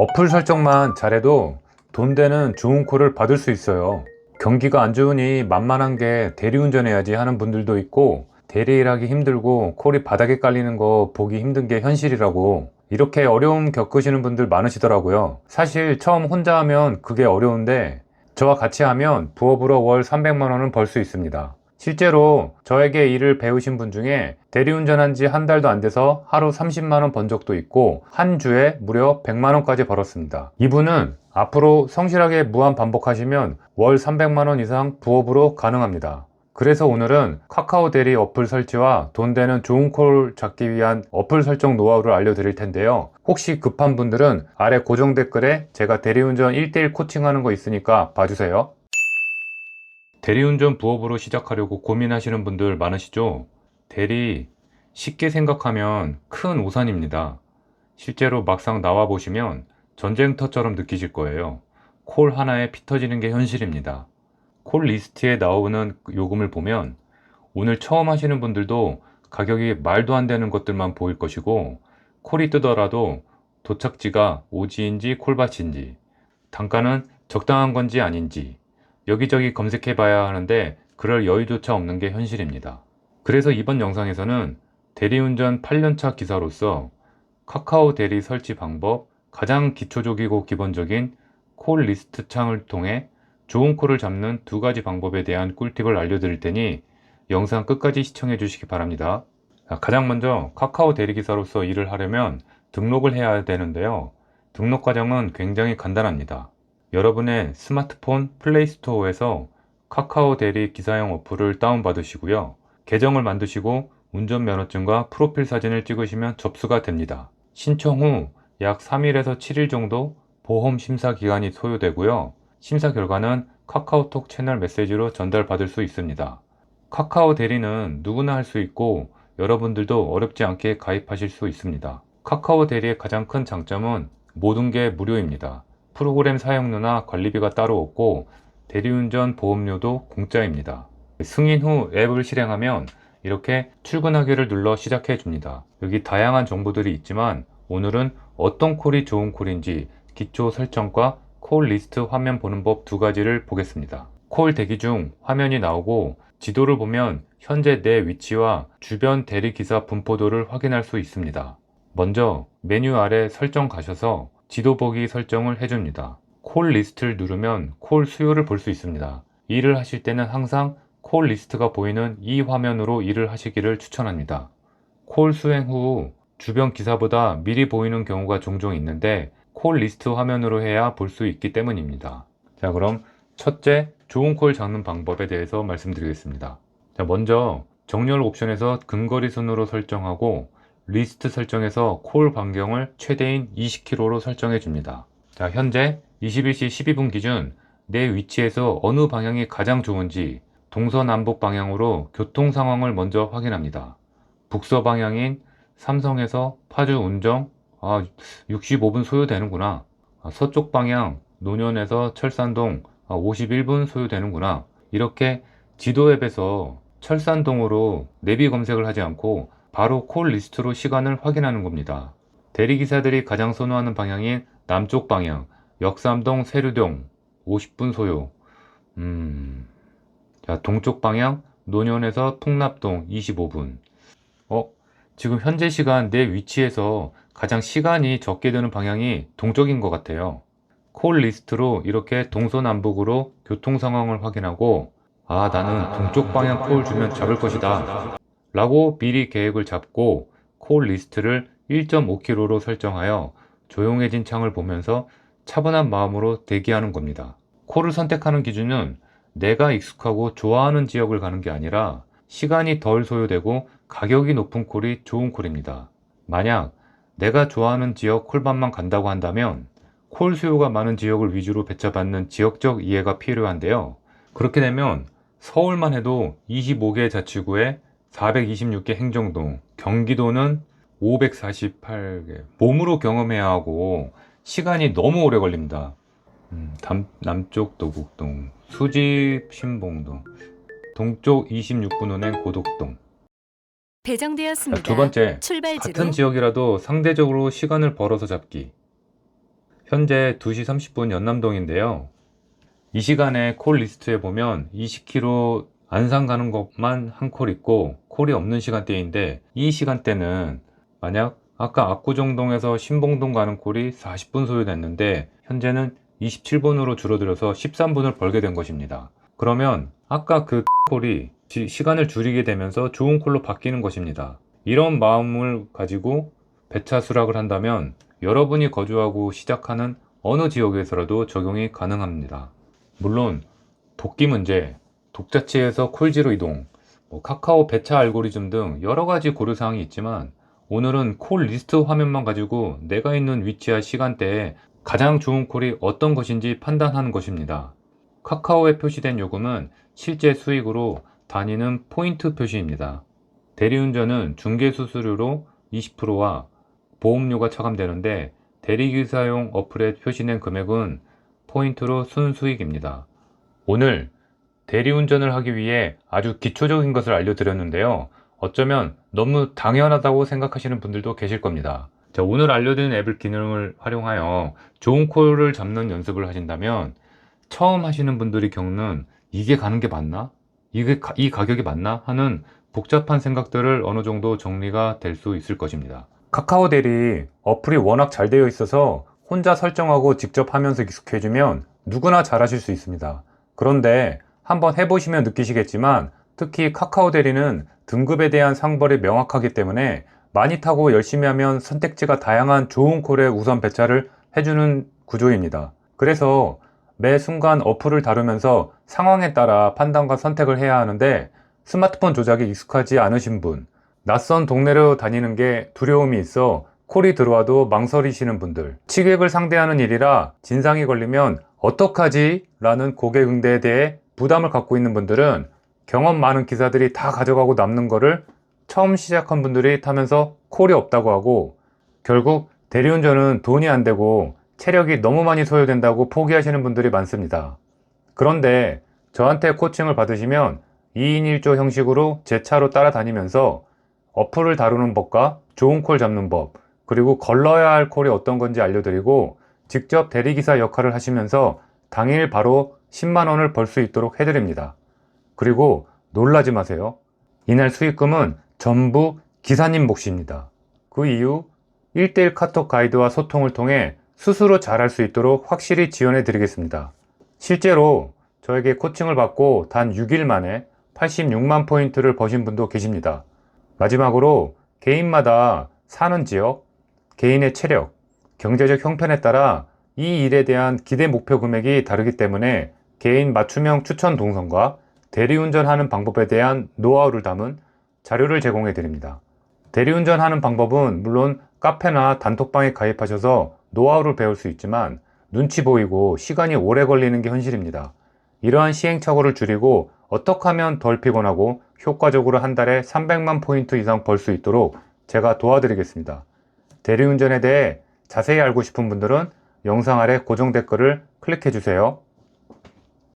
어플 설정만 잘해도 돈 되는 좋은 콜을 받을 수 있어요. 경기가 안 좋으니 만만한 게 대리운전 해야지 하는 분들도 있고 대리일하기 힘들고 콜이 바닥에 깔리는 거 보기 힘든 게 현실이라고 이렇게 어려움 겪으시는 분들 많으시더라고요. 사실 처음 혼자 하면 그게 어려운데 저와 같이 하면 부업으로 월 300만 원은 벌 수 있습니다. 실제로 저에게 일을 배우신 분 중에 대리운전한 지 한 달도 안 돼서 하루 30만 원 번 적도 있고 한 주에 무려 100만 원까지 벌었습니다. 이분은 앞으로 성실하게 무한 반복하시면 월 300만 원 이상 부업으로 가능합니다. 그래서 오늘은 카카오 대리 어플 설치와 돈 되는 좋은 콜 잡기 위한 어플 설정 노하우를 알려드릴 텐데요. 혹시 급한 분들은 아래 고정 댓글에 제가 대리운전 1대1 코칭하는 거 있으니까 봐주세요. 대리운전 부업으로 시작하려고 고민하시는 분들 많으시죠? 대리 쉽게 생각하면 큰 우산입니다. 실제로 막상 나와 보시면 전쟁터처럼 느끼실 거예요. 콜 하나에 피 터지는 게 현실입니다. 콜 리스트에 나오는 요금을 보면 오늘 처음 하시는 분들도 가격이 말도 안 되는 것들만 보일 것이고 콜이 뜨더라도 도착지가 오지인지 콜밭인지 단가는 적당한 건지 아닌지 여기저기 검색해 봐야 하는데 그럴 여유조차 없는 게 현실입니다. 그래서 이번 영상에서는 대리운전 8년차 기사로서 카카오 대리 설치 방법, 가장 기초적이고 기본적인 콜 리스트 창을 통해 좋은 콜을 잡는 두 가지 방법에 대한 꿀팁을 알려드릴 테니 영상 끝까지 시청해 주시기 바랍니다. 자, 가장 먼저 카카오 대리기사로서 일을 하려면 등록을 해야 되는데요. 등록 과정은 굉장히 간단합니다. 여러분의 스마트폰 플레이스토어에서 카카오 대리 기사용 어플을 다운받으시고요. 계정을 만드시고 운전면허증과 프로필 사진을 찍으시면 접수가 됩니다. 신청 후 약 3일에서 7일 정도 보험 심사 기간이 소요되고요. 심사 결과는 카카오톡 채널 메시지로 전달받을 수 있습니다. 카카오 대리는 누구나 할 수 있고 여러분들도 어렵지 않게 가입하실 수 있습니다. 카카오 대리의 가장 큰 장점은 모든 게 무료입니다. 프로그램 사용료나 관리비가 따로 없고 대리운전 보험료도 공짜입니다. 승인 후 앱을 실행하면 이렇게 출근하기를 눌러 시작해 줍니다. 여기 다양한 정보들이 있지만 오늘은 어떤 콜이 좋은 콜인지 기초 설정과 콜 리스트 화면 보는 법 두 가지를 보겠습니다. 콜 대기 중 화면이 나오고 지도를 보면 현재 내 위치와 주변 대리기사 분포도를 확인할 수 있습니다. 먼저 메뉴 아래 설정 가셔서 지도 보기 설정을 해줍니다. 콜 리스트를 누르면 콜 수요를 볼 수 있습니다. 일을 하실 때는 항상 콜 리스트가 보이는 이 화면으로 일을 하시기를 추천합니다. 콜 수행 후 주변 기사보다 미리 보이는 경우가 종종 있는데 콜 리스트 화면으로 해야 볼 수 있기 때문입니다. 자, 그럼 첫째, 좋은 콜 잡는 방법에 대해서 말씀드리겠습니다. 자, 먼저 정렬 옵션에서 근거리 순으로 설정하고 리스트 설정에서 콜 반경을 최대인 20km로 설정해 줍니다. 자, 현재 21시 12분 기준 내 위치에서 어느 방향이 가장 좋은지 동서남북 방향으로 교통 상황을 먼저 확인합니다. 북서 방향인 삼성에서 파주 운정 아 65분 소요되는구나. 아, 서쪽 방향 노년에서 철산동 아, 51분 소요되는구나. 이렇게 지도 앱에서 철산동으로 내비 검색을 하지 않고 바로 콜 리스트로 시간을 확인하는 겁니다. 대리기사들이 가장 선호하는 방향인 남쪽 방향 역삼동 세류동 50분 소요. 음. 자, 동쪽 방향 노년에서 풍납동 25분. 어, 지금 현재 시간 내 위치에서 가장 시간이 적게 드는 방향이 동쪽인 것 같아요. 콜 리스트로 이렇게 동서남북으로 교통 상황을 확인하고 아, 나는 동쪽 방향 콜 주면 잡을 것이다. 라고 미리 계획을 잡고 콜 리스트를 1.5km로 설정하여 조용해진 창을 보면서 차분한 마음으로 대기하는 겁니다. 콜을 선택하는 기준은 내가 익숙하고 좋아하는 지역을 가는 게 아니라 시간이 덜 소요되고 가격이 높은 콜이 좋은 콜입니다. 만약 내가 좋아하는 지역 콜밭만 간다고 한다면 콜 수요가 많은 지역을 위주로 배차받는 지역적 이해가 필요한데요. 그렇게 되면 서울만 해도 25개 자치구에 426개 행정동, 경기도는 548개. 몸으로 경험해야 하고 시간이 너무 오래 걸립니다. 음, 담- 남쪽 도곡동, 수집 신봉동, 동쪽 26분 운행 고덕동. 배정되었습니다. 두 번째, 출발지로 같은 지역이라도 상대적으로 시간을 벌어서 잡기. 현재 2시 30분 연남동인데요. 이 시간에 콜 리스트에 보면 20km 안산 가는 것만 한 콜 있고 콜이 없는 시간대인데 이 시간대는 만약 아까 압구정동에서 신봉동 가는 콜이 40분 소요됐는데 현재는 27분으로 줄어들어서 13분을 벌게 된 것입니다. 그러면 아까 그 콜이 시- 시간을 줄이게 되면서 좋은 콜로 바뀌는 것입니다. 이런 마음을 가지고 배차 수락을 한다면 여러분이 거주하고 시작하는 어느 지역에서라도 적용이 가능합니다. 물론 복귀 문제, 독자치에서 콜지로 이동, 뭐 카카오 배차 알고리즘 등 여러 가지 고려사항이 있지만 오늘은 콜 리스트 화면만 가지고 내가 있는 위치와 시간대에 가장 좋은 콜이 어떤 것인지 판단하는 것입니다. 카카오에 표시된 요금은 실제 수익으로 다니는 포인트 표시입니다. 대리운전은 중개 수수료로 20%와 보험료가 차감되는데 대리기사용 어플에 표시된 금액은 포인트로 순수익입니다. 오늘 대리운전을 하기 위해 아주 기초적인 것을 알려드렸는데요. 어쩌면 너무 당연하다고 생각하시는 분들도 계실 겁니다. 자, 오늘 알려드린 앱을 기능을 활용하여 좋은 콜을 잡는 연습을 하신다면 처음 하시는 분들이 겪는 이게 가는 게 맞나? 이게 가- 이 가격이 맞나? 하는 복잡한 생각들을 어느 정도 정리가 될 수 있을 것입니다. 카카오 대리 어플이 워낙 잘 되어 있어서 혼자 설정하고 직접 하면서 익숙해지면 누구나 잘 하실 수 있습니다. 그런데 한번 해보시면 느끼시겠지만 특히 카카오 대리는 등급에 대한 상벌이 명확하기 때문에 많이 타고 열심히 하면 선택지가 다양한 좋은 콜에 우선 배차를 해주는 구조입니다. 그래서 매 순간 어플을 다루면서 상황에 따라 판단과 선택을 해야 하는데 스마트폰 조작에 익숙하지 않으신 분, 낯선 동네로 다니는 게 두려움이 있어 콜이 들어와도 망설이시는 분들, 취객을 상대하는 일이라 진상이 걸리면 어떡하지? 라는 고객 응대에 대해 부담을 갖고 있는 분들은 경험 많은 기사들이 다 가져가고 남는 거를 처음 시작한 분들이 타면서 콜이 없다고 하고 결국 대리운전은 돈이 안 되고 체력이 너무 많이 소요된다고 포기하시는 분들이 많습니다. 그런데 저한테 코칭을 받으시면 2인 1조 형식으로 제 차로 따라다니면서 어플을 다루는 법과 좋은 콜 잡는 법, 그리고 걸러야 할 콜이 어떤 건지 알려드리고 직접 대리기사 역할을 하시면서 당일 바로 10만원을 벌 수 있도록 해드립니다. 그리고 놀라지 마세요. 이날 수익금은 전부 기사님 몫입니다. 그 이유 1대1 카톡 가이드와 소통을 통해 스스로 잘할 수 있도록 확실히 지원해 드리겠습니다. 실제로 저에게 코칭을 받고 단 6일 만에 86만 포인트를 버신 분도 계십니다. 마지막으로 개인마다 사는 지역, 개인의 체력, 경제적 형편에 따라 이 일에 대한 기대 목표 금액이 다르기 때문에 개인 맞춤형 추천 동선과 대리운전하는 방법에 대한 노하우를 담은 자료를 제공해 드립니다. 대리운전하는 방법은 물론 카페나 단톡방에 가입하셔서 노하우를 배울 수 있지만 눈치 보이고 시간이 오래 걸리는 게 현실입니다. 이러한 시행착오를 줄이고 어떻게 하면 덜 피곤하고 효과적으로 한 달에 300만 포인트 이상 벌 수 있도록 제가 도와드리겠습니다. 대리운전에 대해 자세히 알고 싶은 분들은 영상 아래 고정 댓글을 클릭해 주세요.